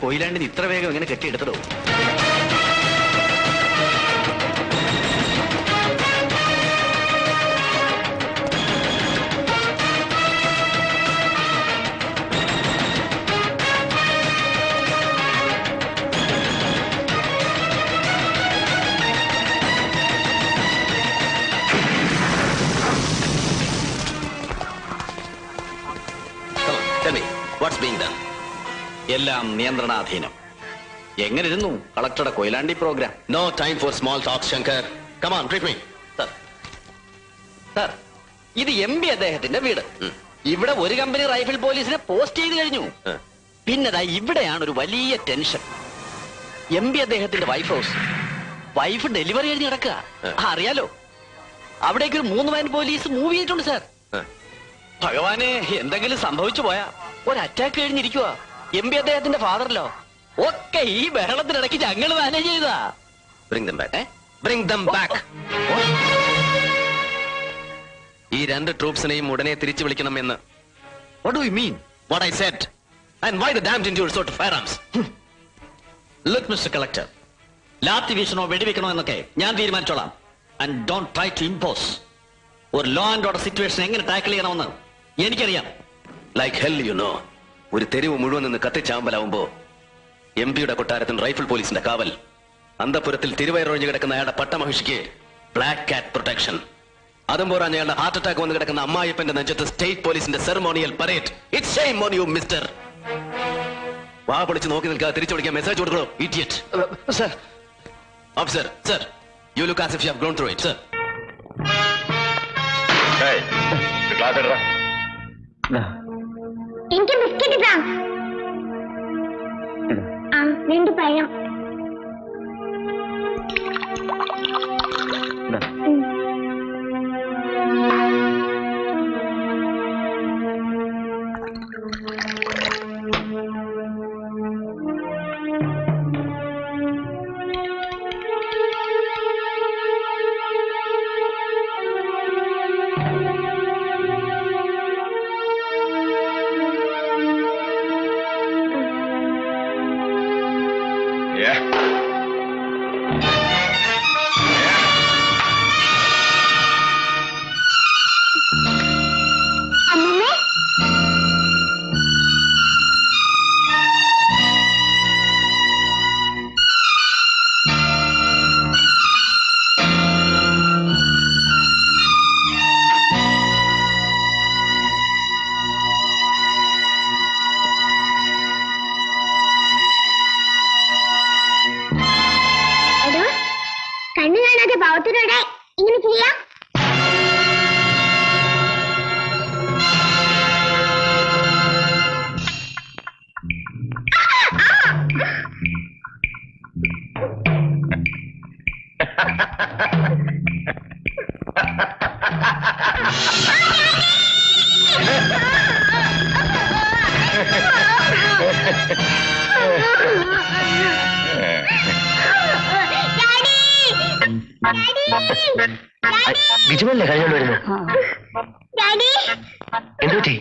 കൊയിലാണ്ടിന് ഇത്ര വേഗം എങ്ങനെ കെട്ടിയെടുത്തടോ എല്ലാം നിയന്ത്രണാധീനം. എങ്ങനെ ഇരുന്നു കളക്ടറുടെ Koyilandy program? No time for small talk Shankar come on treat me sir sir ഇത് എം പി അദ്ദേഹത്തിന്റെ വീട്. ഇവിടെ ഒരു കമ്പനി റൈഫിൾ പോലീസിനെ പോസ്റ്റ് ചെയ്ത് കഴിഞ്ഞു. പിന്നെ ഇവിടെയാണ് ഒരു വലിയ ടെൻഷൻ. എം പി അദ്ദേഹത്തിന്റെ വൈഫ് ഹൗസ് വൈഫ് ഡെലിവറി കഴിഞ്ഞ് കിടക്കുക. ആ, അറിയാലോ? അവിടേക്ക് ഒരു മൂന്ന് വാൻ പോലീസ് മൂവ് ചെയ്തിട്ടുണ്ട് സാർ ഭഗവാനെ എന്തെങ്കിലും സംഭവിച്ചു പോയാ. ഒരു അറ്റാക്ക് കഴിഞ്ഞിരിക്കുക എം പി അദ്ദേഹത്തിന്റെ ഫാദറിലോ ഒക്കെ ഈ ബഹളത്തിനിടയ്ക്ക് ഞങ്ങൾ മാനേജ് ചെയ്താ bring them back bring them back ഈ രണ്ട് ട്രൂപ്സിനെയും ഉടനെ തിരിച്ചു വിളിക്കണമെന്ന്. What do you mean what I said and why the damned in your resort fire arms look mister collector lathi വീശണോ വെടിവെക്കണോ എന്നൊക്കെ ഞാൻ തീരുമാനിച്ചോളാം. And don't try to impose ഒരു ലോ ആൻഡ് ഓർഡർ സിറ്റുവേഷൻ എങ്ങനെ ടാക്കിൾ ചെയ്യണമെന്ന് എനിക്കറിയാം. ലൈക്ക് ഹെൽ യു നോ ഒരു തെരുവ് മുഴുവൻ നിന്ന് കത്തിച്ചാമ്പലാവുമ്പോ എം പിയുടെ കൊട്ടാരത്തിന് റൈഫിൾ പോലീസിന്റെ കാവൽ. അന്തപുരത്തിൽ തിരുവയറൊഴിഞ്ഞു കിടക്കുന്ന അയാളുടെ പട്ടമഹിഷിക്ക് ബ്ലാക്ക് കാറ്റ് പ്രൊട്ടക്ഷൻ. അതും പോരാൻ അയാളുടെ ഹാർട്ട് അറ്റാക്ക് വന്ന് കിടക്കുന്ന അമ്മായിപ്പന്റെ നെഞ്ചത്ത് സ്റ്റേറ്റ് പോലീസിന്റെ ceremonial parade. It's shame on you mister വാ പൊളിച്ച് നോക്കി നിൽക്കാതെ തിരിച്ചു വിളിക്കാൻ മെസ്സേജ് കൊടുക്കണോ idiot sir. Officer sir you look as if you have grown through it sir എനിക്ക് ബിസ്ക്കറ്റ് താ. ആ രണ്ട് പഴം Yeah. പാവത്തിനോടെ ഇങ്ങനെ ചെയ്യാം. ഡാഡി ബിജുമല്ലേ കഴിഞ്ഞോണ്ട് വരുന്നു ഡാഡി. എന്തുപറ്റി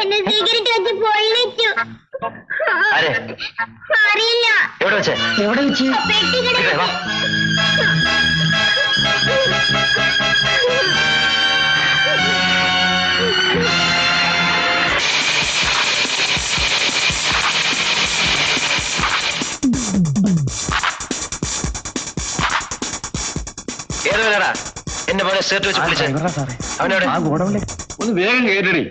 എന്നെ സിഗരറ്റ് വെച്ച് പൊള്ളിച്ചു. ആരെ? അറിയില്ല. എവിടെ വെച്ചേ? എവിടെ വെച്ച്? പെട്ടിക്കിട മോനെ ഷർട്ട് വെച്ച് വിളിച്ചേ അവനവിടെ. ഒന്ന് വേഗം കേട്ടടി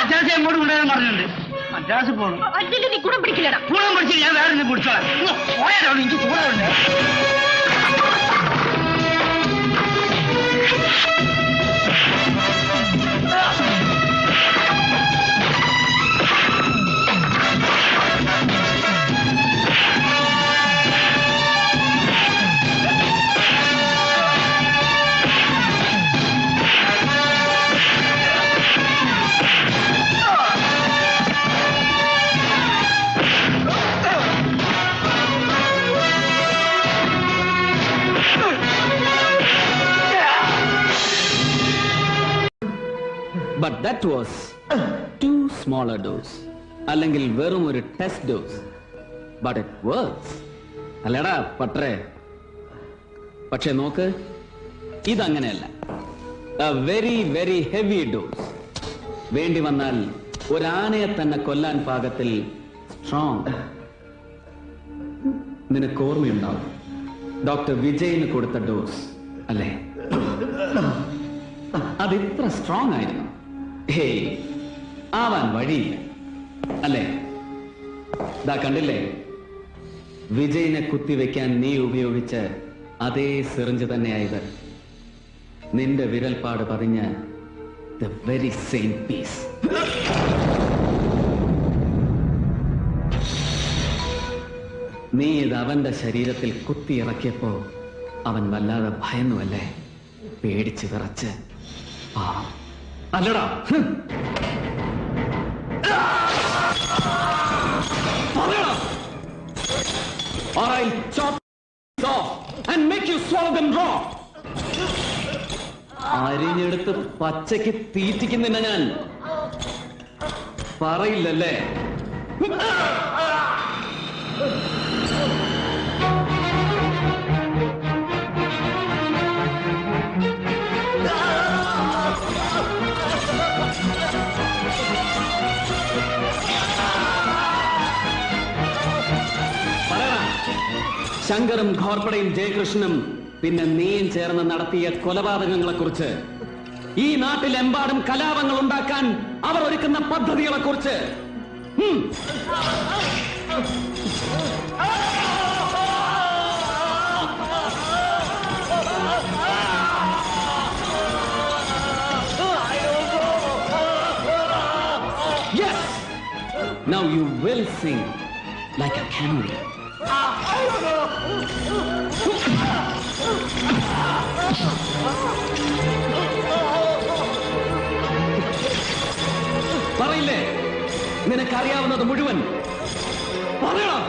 മദ്രാസ് എങ്ങോട്ട് കൊണ്ടുവരാൻ പറഞ്ഞിട്ടുണ്ട് മദ്രാസ് പോകണം നീ കൂടെ പിടിക്കില്ലടാ കൂടാൻ പഠിച്ചിട്ട് ഞാൻ വേറെ ഒന്ന് കുടിച്ചോളാം ഇങ്ങ് പോയാലോ എനിക്ക് കൂടാറുണ്ട് but that was too smaller dose അല്ലെങ്കിൽ വെറും ഒരു test dose but it works അല്ലടാ പട്ടേ പക്ഷെ നോക്ക് ഇതങ്ങനെയല്ല. വെരി വെരി ഹെവി ഡോസ് വേണ്ടി വന്നാൽ ഒരാനയെ തന്നെ കൊല്ലാൻ പാകത്തിൽ സ്ട്രോങ് നിനക്ക് ഓർമ്മയുണ്ടാവും. ഡോക്ടർ വിജയിന് കൊടുത്ത ഡോസ് അല്ലേ? അതിത്ര സ്ട്രോങ് ആയിരുന്നു. ആവാൻ വഴിയില്ല. അല്ലേ? ദാ കണ്ടില്ലേ? വിജയിനെ കുത്തിവെക്കാൻ നീ ഉപയോഗിച്ച അതേ സിറിഞ്ച് തന്നെയായത്. നിന്റെ വിരൽപ്പാട് പതിഞ്ഞ ദ വെരി സെയിം പീസ് നീ ഇത് അവന്റെ ശരീരത്തിൽ കുത്തിയിറക്കിയപ്പോ അവൻ വല്ലാതെ ഭയന്നുവല്ലേ? പേടിച്ച് വിറച്ച്. ആ അല്ലടാ. അരിഞ്ഞെടുത്ത് പച്ചയ്ക്ക് തീറ്റിക്കുന്നില്ല ഞാൻ. പറയില്ലല്ലേ? ശങ്കറും ഘോർപ്പടയും ജയകൃഷ്ണനും പിന്നെ നീയും ചേർന്ന് നടത്തിയ കൊലപാതകങ്ങളെ കുറിച്ച് ഈ നാട്ടിലെമ്പാടും കലാപങ്ങൾ ഉണ്ടാക്കാൻ അവർ ഒരുക്കുന്ന പദ്ധതികളെ കുറിച്ച് Yes! Now you will sing like a canary. പറയില്ലേ? നിനക്കറിയാവുന്നത് മുഴുവൻ പറയണം.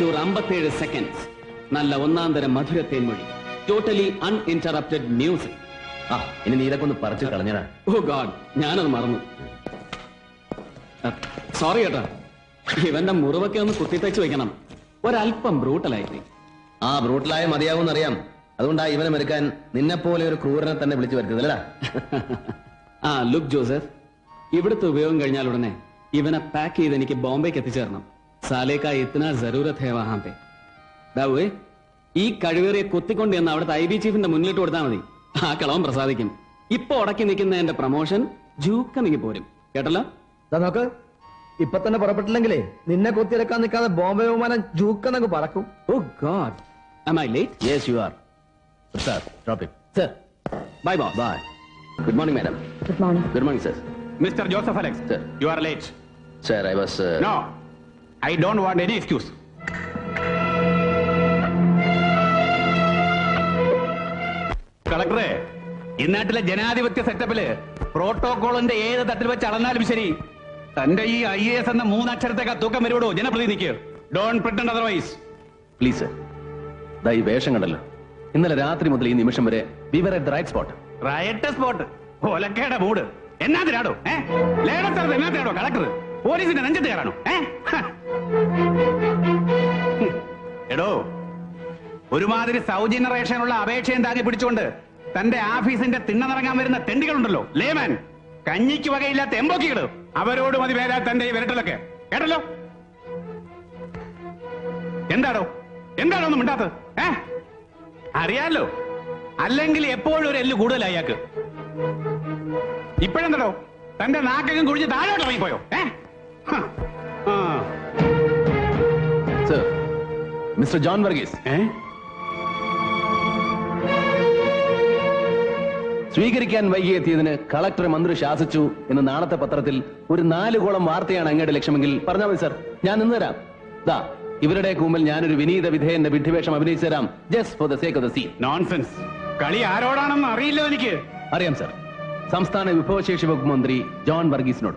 മണിക്കൂർ അമ്പത്തേഴ് സെക്കൻഡ്സ് നല്ല ഒന്നാം തരം മധുര മൊഴി ടോട്ടലി അൺഇന്ററപ്റ്റഡ് മ്യൂസിക് ആ ഇനി നീ ഇതൊക്കെ ഒന്ന് പറിച്ചു കളഞ്ഞടാ. ഓ ഗാഡ് ഞാനത് മറന്നു. സോറി കേട്ടാ ഇവന്റെ മുറിവൊക്കെ ഒന്ന് കുത്തിത്തച്ച് വെക്കണം. ഒരല്പം ബ്രൂട്ടലായി ആ ബ്രൂട്ടലായ മതിയാവും അറിയാം അതുകൊണ്ടാ ഇവനെ മെരുക്കാൻ നിന്നെ പോലെ ഒരു ക്രൂരനെ തന്നെ വിളിച്ചു വരുത്തതല്ലടാ ആ ലുക്ക് ജോസഫ്. ഇവിടുത്തെ ഉപയോഗം കഴിഞ്ഞാൽ ഉടനെ ഇവനെ പാക്ക് ചെയ്ത് എനിക്ക് ബോംബെക്ക് എത്തിച്ചേരണം. സാലേക്ക ഇത്തന ജറൂരത് ഹേ വഹാം പേ. ദാ ഈ കഴിവേറിയെ കൊത്തിക്കൊണ്ട് എന്ന് അവിടുത്തെ ഐ ബി ചീഫിന്റെ മുന്നിലിട്ട് കൊടുത്താൽ മതി. ആ കളവൻ പ്രസാദിക്കും. ഇപ്പൊ ഉടക്കി നിൽക്കുന്ന എന്റെ പ്രൊമോഷൻ ജൂക്ക പോരും. കേട്ടല്ലോ? നോക്ക് ഇപ്പൊ തന്നെ പുറപ്പെട്ടില്ലെങ്കിലേ നിന്നെ കൊത്തിയെടുക്കാൻ നിൽക്കാതെ ബോംബെ വിമാനം ജൂക്കെന്നങ്ങ് പറക്കും. ഓ God. Am i late? Yes you are. Sir drop it. Sir. Bye boss. Bye. Good morning madam. Good morning. Good morning sir. Mr. Joseph Alex, Sir. you are late. sir i was uh... No, I don't want any excuse കളക്ടറെ ഇന്നാട്ടിലെ ജനാധിപത്യ സെറ്റപ്പിൽ പ്രോട്ടോകോളിന്റെ ഏത് തട്ടിൽ വെച്ച് അളന്നാലും ശരി തന്റെ ഈ I S എന്ന മൂന്നക്ഷരത്തേക്കാ തൂക്കം വരുവിടോ? ജനപ്രതിനിധിക്ക്. ഡോൺ പ്രിട്ടൻഡ് അതർവൈസ് പ്ലീസ് ദാ ഈ വേഷം കണ്ടല്ലോ. ഇന്നലെ രാത്രി മുതൽ ഈ നിമിഷം വരെ at the right spot right spot ഒലക്കയുടെ മൂട്. എന്നാത്തിനാടോ ഏ? ലേഡത്തറത് എന്നാത്തിനാടോ കളക്ടർ പോലീസിന്റെ നെഞ്ചത്ത് കയറാണോ ഏ. എടോ ഒരുമാതിരി സൗജന്യ റേഷനുള്ള അപേക്ഷയും താങ്ങി പിടിച്ചുകൊണ്ട് തന്റെ ഓഫീസിന്റെ തിണ്ണനിറങ്ങാൻ വരുന്ന തെണ്ടികളുണ്ടല്ലോ ലേമാൻ. കഞ്ഞിക്ക് വകയില്ലാത്ത എമ്പോക്കികൾ അവരോട് മതി വേല തന്റെ ഈ വിരട്ടലൊക്കെ. കേട്ടല്ലോ? എന്താടോ? എന്താണോ ഒന്നും ഏ? അറിയാലോ? അല്ലെങ്കിൽ എപ്പോഴും ഒരു എല്ല് കൂടുതലായി അയാൾക്ക് ഇപ്പോഴെന്താണോ തന്റെ നാക്കകം കുഴിച്ച് താഴോട്ട് ഇറങ്ങിപ്പോയോ? ഏ? Mister John Varghese? സ്വീകരിക്കാൻ വൈകിയെത്തിയതിന് കളക്ടർ മന്ത്രി ശാസിച്ചു എന്ന് നാളത്തെ പത്രത്തിൽ ഒരു നാലുകോളം വാർത്തയാണ് അങ്ങയുടെ ലക്ഷ്യമെങ്കിൽ പറഞ്ഞാൽ മതി സർ. ഞാൻ നിന്ന് തരാം. ദാ ഇവരുടെ മുമ്പിൽ ഞാനൊരു വിനീത വിധേയന്റെ വിഡ്ഢിവേഷം അഭിനയിച്ചു തരാം. Just for the sake of the scene nonsense കളി ആരോടാണെന്ന് അറിയില്ല എനിക്ക്. അറിയാം സർ. സംസ്ഥാന വിഭവശേഷി വകുപ്പ് മന്ത്രി ജോൺ വർഗീസിനോട്.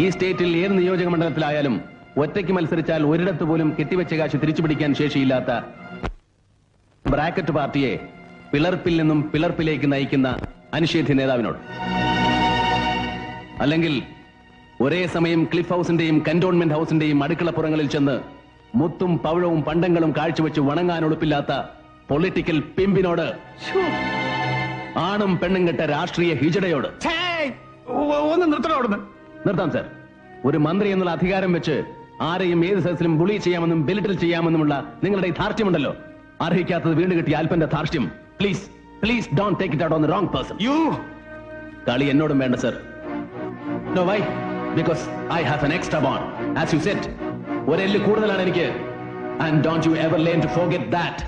ഈ സ്റ്റേറ്റിൽ ഏത് നിയോജക മണ്ഡലത്തിലായാലും ഒറ്റയ്ക്ക് മത്സരിച്ചാൽ ഒരിടത്ത് പോലും കെട്ടിവെച്ച കാശ് തിരിച്ചുപിടിക്കാൻ ശേഷിയില്ലാത്ത ബ്രാക്കറ്റ് പാർട്ടിയെ പിളർപ്പിൽ നിന്നും പിളർപ്പിലേക്ക് നയിക്കുന്ന അനിഷേധ്യ നേതാവിനോട്. അല്ലെങ്കിൽ ഒരേ സമയം ക്ലിഫ് ഹൗസിന്റെയും കന്റോൺമെന്റ് ഹൗസിന്റെയും അടുക്കളപ്പുറങ്ങളിൽ ചെന്ന് മുത്തും പവിഴവും പണ്ടങ്ങളും കാഴ്ചവെച്ച് വണങ്ങാൻ ഒളുപ്പില്ലാത്ത പൊളിറ്റിക്കൽ പിമ്പിനോട് ആണും പെണ്ണും കെട്ട രാഷ്ട്രീയ ഹിജടയോട്. ഒന്ന് നിർത്തണോ നിർത്താം സർ. ഒരു മന്ത്രി എന്നുള്ള അധികാരം വെച്ച് ആരെയും ഏത് സദസ്സിലും ബുളി ചെയ്യാമെന്നും ബെലിറ്റിൽ ചെയ്യാമെന്നുമുള്ള നിങ്ങളുടെ ഈ ധാർഷ്ട്യമുണ്ടല്ലോ. അർഹിക്കാത്തത് വീണ്ടും കിട്ടിയ അല്പന്റെ ധാർഷ്ട്യം. Please please don't take it out on wrong person you കളി എന്നോടും വേണ്ട sir no why because I have an extra bone as you said ഒരെല്ല് കൂടുതലാണ് എനിക്ക്. And don't you ever learn to forget that